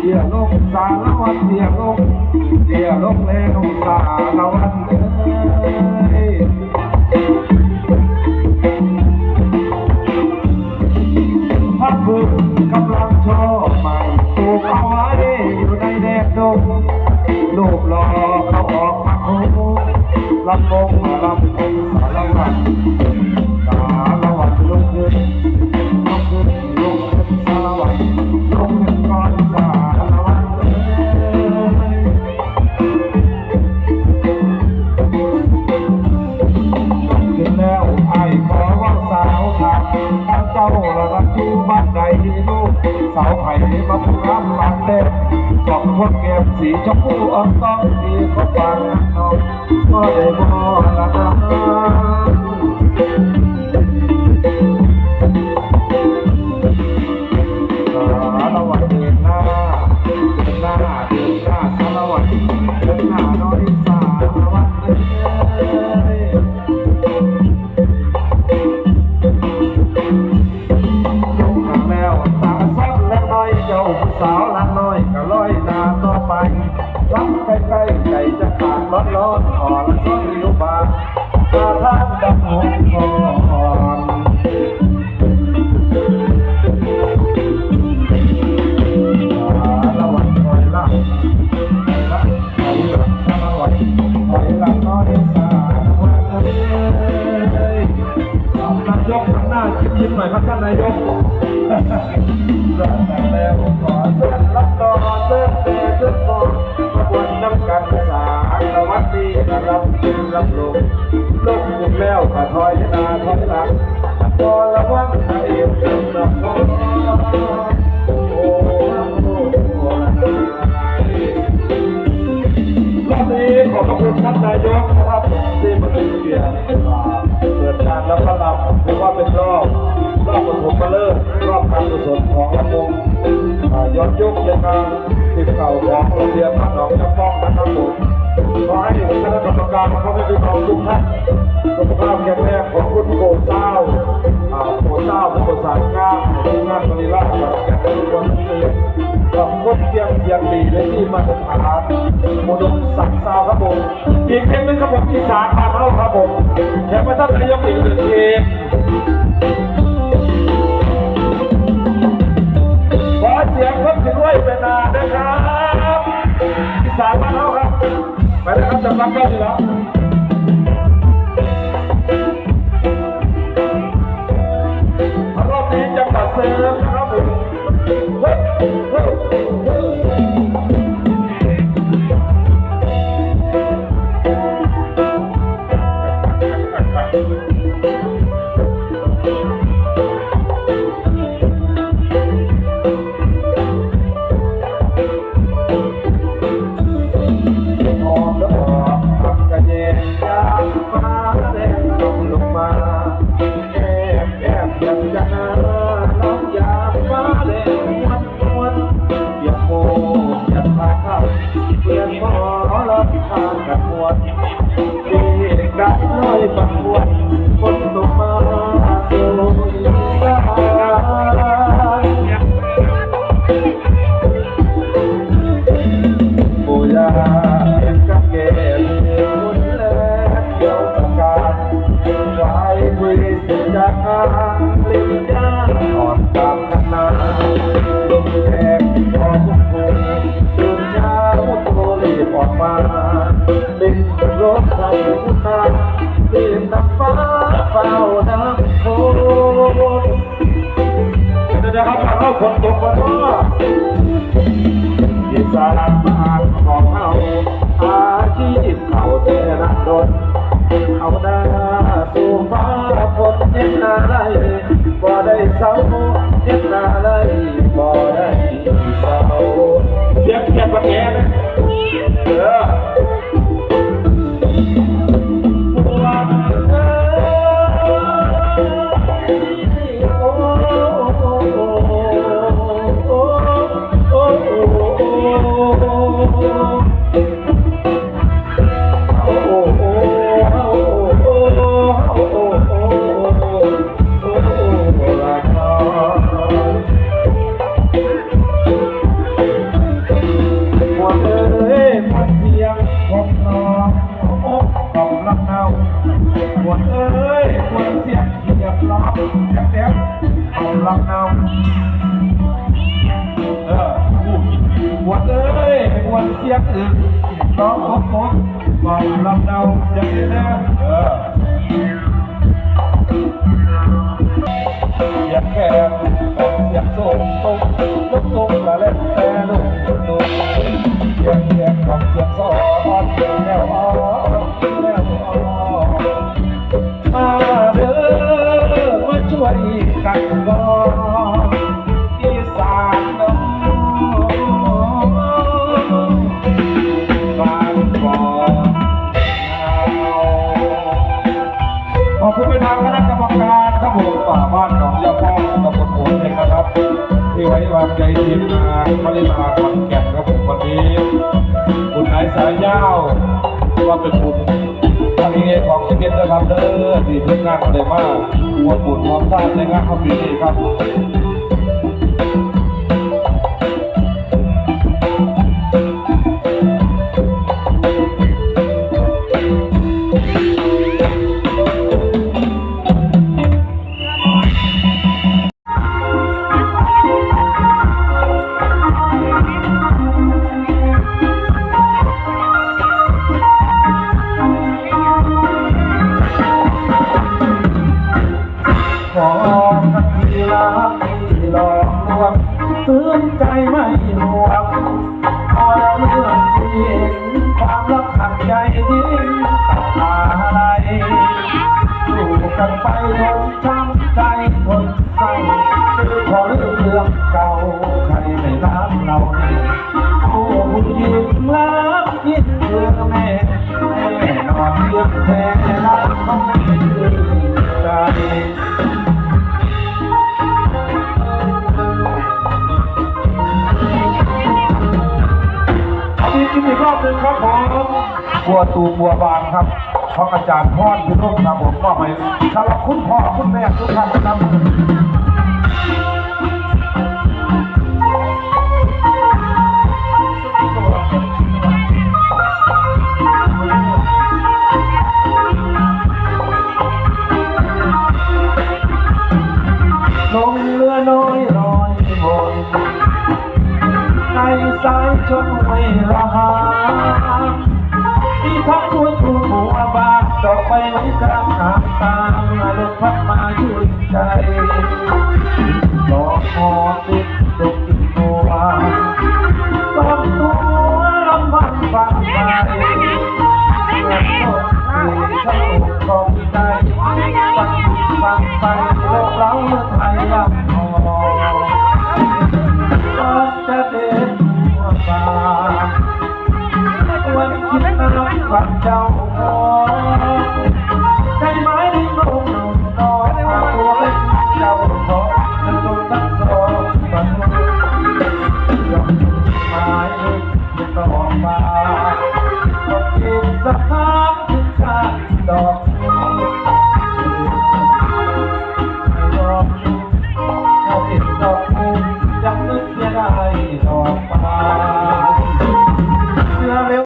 เดียลงสารวัตรเดียลงเดียลงเลนสารวัตร กบึงกำลังชอบใหม่ปลูกเอาไว้อยู่ในแดดดงลูกรอเขาออกมาโค้ลำบงลำบงสารวัตร นสองคนเก็บสีชมพูอ่อนต้องดีก็ฟังน้องก็ได้บ่ละนะสารวัตรเดินหน้าเดินหน้าเดินหน้าสารวัตรเดินหน้าน้อย อนอ่อนซ้อนอยู่บาตาทางดำหงก่อนละวันคอยละคอยละคอยละละวันคอยละน้อยสาวันเอ้ยนายกทำหน้ายิ้มยิ้มหน่อยครับท่านนายกรักกันแล้วขอเส้นรับต่อเส้นเตะเส้นบอลขบวนน้ำกันสา รวัตรดีรับขึ้นรับลงลงหมุนแล้วก็ถอยนาถอยหลังพอระวังให้เอ็มนรับโอ้โอ้โอ้รอบนี้ขอบคุณท่านนายกนะครับที่มาเป็นเกียรติเปิดงานแล้วก็รับถือว่าเป็นรอบรอบปฐมฤกษ์รอบการกุศลของลำวงย้อนยุคยังงานสิบเก่าของโรงเรียนบ้านหนองจำป้องนะครับผม ณะกรรมการเขาไม่เป็นของทุกท่านสุขภาพแข็งแรงของคุณโกเศร้าโกเศร้าเป็นประสานงานทีมงานบริราชกับแก่ทุกคนที่กับคนเสียงเสียงดีและที่มาตรฐานโมดมสักซาวครับผมอีกเพลงนึงครับผมอีสานมาเข้าครับผมแถมมาท่านนายกอีกหนึ่งเพลงขอเสียงครับถึงด้วยเป็นนานะครับอีสานมาเข้าครับ ไปเลยครับจำรับก็ดีแล้วรอบนี้จังหวัดเสริมนะครับผม ยา ยามุโตรีบออกมาลิงรถไฟมุนาตีนน้ำฟ้าเฝ้าน้ำโคเดี๋ยวนะครับเข้าฝนตกวันว่าอิสระบ้านของเราอาชีพเขาเทระดนเขาหน้าสู่ฟ้าฝน นนาไรบ่ได้เศร้าเย็นนาไรบ่ได้เศร้าเสียงแค่ปะแก วดเสียงอึกร้องโอ๊กโอ๊กก่อนลำนำเสียงนี้นะเออเสียงแค่เสียงโซ่ตรงลุกตรงละเล่นแต่ลุกตุกเสียงเสียงของเสียงโซ่อ่อนแล้วอ่อแล้วอ่อนมาเด้อมาช่วยกันก่อน พ่องยาป้องตำบผมเองนะครับ ที่ไว้วางใจทีมงานมาริมาคอนแก่นครับผมวันนี้คุณนายสายยาวว่าเป็นบุญทางนี้ของชีวิตนะครับเด้อที่เพื่อนงานเลยมากมวลบุญมวลท่านในงานเขาปีนี้ครับ ใจทิ้งตัดอะไรอยู่กันไปทนช้ำใจทนเศร้าคือขอเรื่องเรื่องเก่าใครไม่รักเราโอ้ผู้หญิงรักยิ่งเพื่อแม่แม่นอนเรื่องแท้ บัวตูบัวบานครับของอาจารย์พ่อพิรุณครับผมมอบให้สำหรับคุณพ่อคุณแม่ทุกท่านครับลงเรือน้อยลอยบนในสายชนไม่ละหา พักตัวถูกหัวบานดอกไปไว้กลางหางตาลมพัดมาชื่นใจดอกหอมติดตกติดตัวลำตัวลำพันฟังไปเมื่อต้นปีทั้งอกของใจฟังฟังไปโลกเราเมื่อไทย